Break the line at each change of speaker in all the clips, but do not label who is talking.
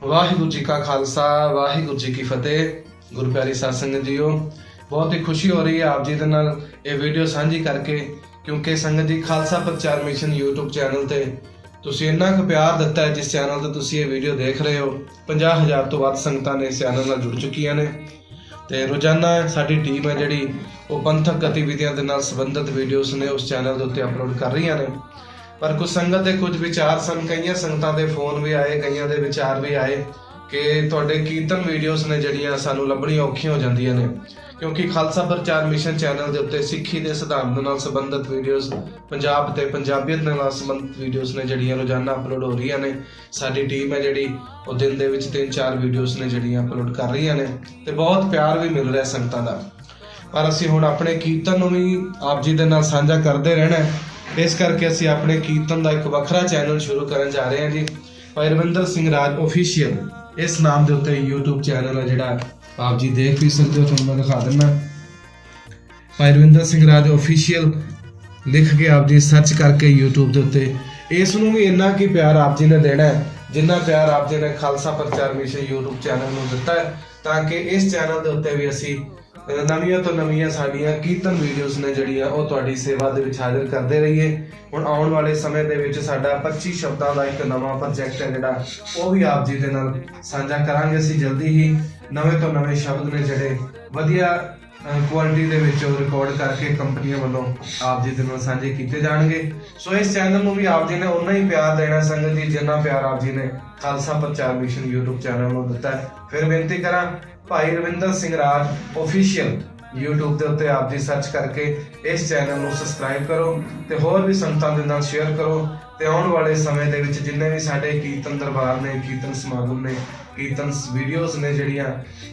ਵਾਹਿਗੁਰੂ ਜੀ ਕਾ ਖਾਲਸਾ, ਵਾਹਿਗੁਰੂ ਜੀ ਕੀ ਫਤਿਹ। ਗੁਰਪਿਆਰੀ ਸਾਧ ਸੰਗਤ ਜੀਓ, ਬਹੁਤ ਹੀ ਖੁਸ਼ੀ ਹੋ ਰਹੀ ਹੈ ਆਪ ਜੀ ਦੇ ਨਾਲ ਇਹ ਵੀਡੀਓ ਸਾਂਝੀ ਕਰਕੇ, ਕਿਉਂਕਿ ਸੰਗਤ ਜੀ ਖਾਲਸਾ ਪ੍ਰਚਾਰ ਮਿਸ਼ਨ YouTube ਚੈਨਲ ਤੇ ਤੁਸੀਂ ਇੰਨਾ ਕੁ ਪਿਆਰ ਦਿੱਤਾ ਹੈ ਜਿਸ ਚੈਨਲ ਤੇ ਤੁਸੀਂ ਇਹ ਵੀਡੀਓ ਦੇਖ ਰਹੇ ਹੋ 50000 ਤੋਂ ਵੱਧ ਸੰਗਤਾਂ ਨੇ ਇਸ ਚੈਨਲ ਨਾਲ ਜੁੜ ਚੁੱਕੀਆਂ ਨੇ। ਤੇ ਰੋਜ਼ਾਨਾ ਸਾਡੀ ਟੀਮ ਹੈ ਜਿਹੜੀ ਉਹ ਪੰਥਕ ਗਤੀਵਿਧੀਆਂ ਦੇ ਨਾਲ ਸੰਬੰਧਿਤ ਵੀਡੀਓਜ਼ ਨੇ ਉਸ ਚੈਨਲ ਦੇ ਉੱਤੇ ਅਪਲੋਡ ਕਰ ਰਹੀਆਂ ਨੇ। ਪਰ ਕੁਝ ਸੰਗਤ ਦੇ ਕੁਝ ਵਿਚਾਰ ਸਨ, ਕਈਆਂ ਸੰਗਤਾਂ ਦੇ ਫੋਨ ਵੀ ਆਏ, ਕਈਆਂ ਦੇ ਵਿਚਾਰ ਵੀ ਆਏ ਕਿ ਤੁਹਾਡੇ ਕੀਰਤਨ ਵੀਡੀਓਜ਼ ਨੇ ਜਿਹੜੀਆਂ ਸਾਨੂੰ ਲੱਭਣੀਆਂ ਔਖੀਆਂ ਹੋ ਜਾਂਦੀਆਂ ਨੇ। ਕਿਉਂਕਿ ਖਾਲਸਾ ਪ੍ਰਚਾਰ ਮਿਸ਼ਨ ਚੈਨਲ ਦੇ ਉੱਤੇ ਸਿੱਖੀ ਦੇ ਸਿਧਾਂਤ ਨਾਲ ਸੰਬੰਧਿਤ ਵੀਡੀਓਜ਼ ਪੰਜਾਬ ਤੇ ਪੰਜਾਬੀਅਤ ਦੇ ਨਾਲ ਸੰਬੰਧਿਤ ਵੀਡੀਓਜ਼ ਨੇ ਜਿਹੜੀਆਂ ਰੋਜ਼ਾਨਾ ਅਪਲੋਡ ਹੋ ਰਹੀਆਂ ਨੇ। ਸਾਡੀ ਟੀਮ ਹੈ ਜਿਹੜੀ ਉਹ ਦਿਨ ਦੇ ਵਿੱਚ ਤਿੰਨ ਚਾਰ ਵੀਡੀਓਜ਼ ਨੇ ਜਿਹੜੀਆਂ ਅਪਲੋਡ ਕਰ ਰਹੀਆਂ ਨੇ ਤੇ ਬਹੁਤ ਪਿਆਰ ਵੀ ਮਿਲ ਰਿਹਾ ਸੰਗਤਾਂ ਦਾ। ਪਰ ਅਸੀਂ ਹੁਣ ਆਪਣੇ ਕੀਰਤਨ ਨੂੰ ਵੀ ਆਪ ਜੀ ਦੇ ਨਾਲ ਸਾਂਝਾ ਕਰਦੇ ਰਹਿਣਾ ਹੈ। ਇਸ ਕਰਕੇ ਅਸੀਂ ਆਪਣੇ ਕੀਰਤਨ ਦਾ ਇੱਕ ਵੱਖਰਾ ਚੈਨਲ ਸ਼ੁਰੂ ਕਰਨ ਜਾ ਰਹੇ ਹਾਂ ਜੀ। ਭਾਈ ਰਵਿੰਦਰ ਸਿੰਘ ਰਾਜ ਅਫੀਸ਼ੀਅਲ ਇਸ ਨਾਮ ਦੇ ਉੱਤੇ YouTube ਚੈਨਲ ਹੈ ਜਿਹੜਾ ਆਪ ਜੀ ਦੇਖ ਵੀ ਸਕਦੇ ਹੋ, ਤੁਹਾਨੂੰ ਮੈਂ ਦਿਖਾ ਦਿੰਦਾ। ਭਾਈ ਸਿੰਘ ਰਾਜ ਅਫੀਸ਼ੀਅਲ ਲਿਖ ਕੇ ਆਪ ਜੀ ਸਰਚ ਕਰਕੇ YouTube ਦੇ ਉੱਤੇ। ਇਸ ਨੂੰ ਵੀ ਇੰਨਾ ਕੀ ਪਿਆਰ ਆਪ ਜੀ ਨੇ ਦੇਣਾ ਹੈ, ਜਿੰਨਾ ਪਿਆਰ ਆਪ ਜੀ ਨੇ ਖਾਲਸਾ ਪ੍ਰਚਾਰ ਮਿਸ਼ਨ YouTube ਚੈਨਲ ਨੂੰ ਦਿੱਤਾ ਹੈ, ਤਾਂ ਕਿ ਇਸ ਚੈਨਲ ਦੇ ਉੱਤੇ ਵੀ ਅਸੀਂ ਨਵੀਆਂ ਤੋਂ ਨਵੀਆਂ ਸਾਡੀਆਂ ਕੀਰਤਨ ਵੀਡੀਓਜ਼ ਨੇ ਜਿਹੜੀਆਂ ਉਹ ਤੁਹਾਡੀ ਸੇਵਾ ਦੇ ਵਿੱਚ ਹਾਜ਼ਰ ਕਰਦੇ ਰਹੀਏ। ਹੁਣ ਆਉਣ ਵਾਲੇ ਸਮੇਂ ਦੇ ਵਿੱਚ ਸਾਡਾ 25 ਸ਼ਬਦਾਂ ਦਾ ਇੱਕ ਨਵਾਂ ਪ੍ਰੋਜੈਕਟ ਹੈ ਜਿਹੜਾ ਉਹ ਵੀ ਆਪ ਜੀ ਦੇ ਨਾਲ ਸਾਂਝਾ ਕਰਾਂਗੇ ਅਸੀਂ ਜਲਦੀ ਹੀ। ਨਵੇਂ ਤੋਂ ਨਵੇਂ ਸ਼ਬਦ ਨੇ ਜਿਹੜੇ ਵਧੀਆ ਕੁਆਲਿਟੀ ਦੇ ਵਿੱਚ ਉਹ ਰਿਕਾਰਡ ਕਰਕੇ ਕੰਪਨੀਆਂ ਵੱਲੋਂ ਆਪ ਜੀ ਦੇ ਨਾਲ ਸਾਂਝੇ ਕੀਤੇ ਜਾਣਗੇ। ਸੋ ਇਸ ਚੈਨਲ ਨੂੰ ਵੀ ਆਪ ਜੀ ਨੇ ਉਨਾ ਹੀ ਪਿਆਰ ਦੇਣਾ ਸੰਗਤ ਜੀ, ਜਿੰਨਾ ਪਿਆਰ ਆਪ ਜੀ ਨੇ ਖਾਲਸਾ ਪ੍ਰਚਾਰ ਮਿਸ਼ਨ YouTube ਚੈਨਲ ਨੂੰ ਦਿੱਤਾ ਹੈ। ਫਿਰ ਬੇਨਤੀ ਕਰਾਂ, ਭਾਈ ਰਵਿੰਦਰ ਸਿੰਘ ਰਾਜ ਅਫੀਸ਼ੀਅਲ YouTube ਦੇ ਉੱਤੇ ਆਪ ਜੀ ਸਰਚ ਕਰਕੇ ਇਸ ਚੈਨਲ ਨੂੰ ਸਬਸਕ੍ਰਾਈਬ ਕਰੋ ਤੇ ਹੋਰ ਵੀ ਸੰਗਤਾਂ ਦੇ ਨਾਲ ਸ਼ੇਅਰ ਕਰੋ ਤੇ ਆਉਣ ਵਾਲੇ ਸਮੇਂ ਦੇ ਵਿੱਚ ਜਿੰਨੇ ਵੀ ਸਾਡੇ ਕੀਰਤਨ ਦਰਬਾਰ ਨੇ, ਕੀਰਤਨ ਸਮਾਗਮ ਨੇ, ਕੀਰਤਨ ਵੀਡੀਓਜ਼ ਨੇ ਜਿਹੜੀਆਂ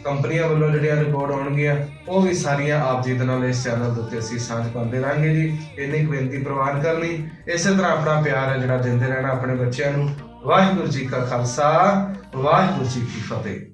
ਕੰਪਨੀਆਂ ਵੱਲੋਂ ਜਿਹੜੀਆਂ ਰਿਕਾਰਡ ਹੋਣਗੀਆਂ ਉਹ ਵੀ ਸਾਰੀਆਂ ਆਪ ਜੀ ਦੇ ਨਾਲ ਇਸ ਚੈਨਲ ਦੇ ਉੱਤੇ ਅਸੀਂ ਸਾਂਝ ਪਾਉਂਦੇ ਰਹਾਂਗੇ ਜੀ। ਇੰਨੀ ਕੁ ਬੇਨਤੀ ਪ੍ਰਵਾਨ ਕਰਨੀ। ਇਸੇ ਤਰ੍ਹਾਂ ਆਪਣਾ ਪਿਆਰ ਹੈ ਜਿਹੜਾ ਦਿੰਦੇ ਰਹਿਣਾ ਆਪਣੇ ਬੱਚਿਆਂ ਨੂੰ। ਵਾਹਿਗੁਰੂ ਜੀ ਕਾ ਖਾਲਸਾ, ਵਾਹਿਗੁਰੂ ਜੀ ਕੀ ਫਤਿਹ।